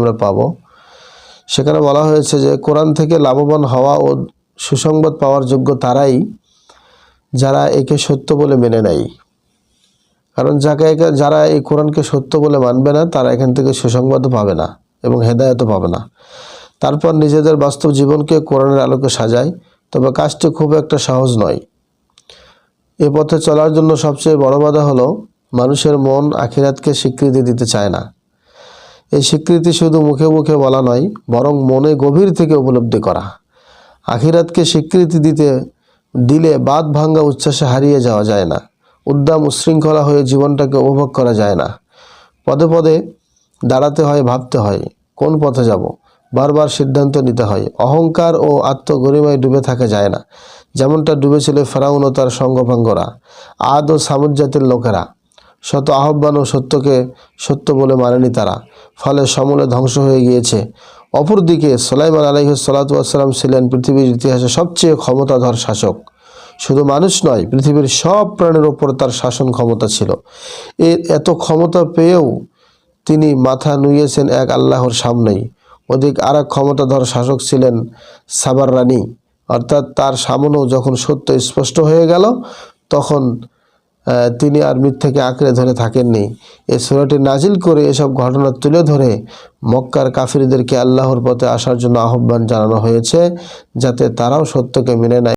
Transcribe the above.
আমরা পাবো। সেখানে বলা হয়েছে যে, কোরআন থেকে লাভবান হওয়া ও সুসংবাদ পাওয়ার যোগ্য তারাই যারা একে সত্য বলে মেনে নেয়। কারণ যাকে যারা এই কোরআনকে সত্য বলে মানবে না, তারা এখান থেকে সুসংবাদও পাবে না এবং হেদায়তও পাবে না। তারপর নিজেদের বাস্তব জীবনকে কোরআনের আলোকে সাজায়। তবে কাজটি খুব একটা সহজ নয়। এ পথে চলার জন্য সবচেয়ে বড় বাধা হলো, মানুষের মন আখিরাতকে স্বীকৃতি দিতে চায় না। এই স্বীকৃতি শুধু মুখে মুখে বলা নয়, বরং মনে গভীর থেকে উপলব্ধি করা। আখিরাতকে স্বীকৃতি দিতে দিলে বাদ ভাঙ্গা উচ্ছ্বাসে হারিয়ে যাওয়া যায় না, উদ্দাম উশৃঙ্খলা হয়ে জীবনটাকে উপভোগ করা যায় না। পদে পদে দাঁড়াতে হয়, ভাবতে হয়, কোন পথে যাব? বারবার সিদ্ধান্ত নিতে হয়, অহংকার ও আত্মগরিমায় ডুবে থাকা যায় না। যেমনটা ডুবেছিল ফেরাউন ও তার সঙ্গভঙ্গরা, আদ ও সামুদ জাতির লোকেরা। শত আহ্বান ও সত্যকে সত্য বলে মানেনি তারা। ফলে সমূলে ধ্বংস হয়ে গিয়েছে। অপরদিকে সোলাইমান আলহিসাল্লাম ছিলেন পৃথিবীর ইতিহাসে সবচেয়ে ক্ষমতাধর শাসক। শুধু মানুষ নয়, পৃথিবীর সব প্রাণের ওপর তার শাসন ক্ষমতা ছিল। এর এত ক্ষমতা পেয়েও তিনি মাথা নুইয়েছেন এক আল্লাহর সামনেই। অধিক আর এক ক্ষমতাধর শাসক ছিলেন সাবার রানী অর্থাৎ তার সামনেও যখন সত্য স্পষ্ট হয়ে গেল, তখন তিনি আর মিথ্যাকে আঁকড়ে ধরে থাকেননি। এ সুরাটি নাজিল করে এসব ঘটনা তুলে ধরে মক্কার কাফিরদেরকে আল্লাহর পথে আসার জন্য আহ্বান জানানো হয়েছে, যাতে তারাও সত্যকে মেনে নেয়।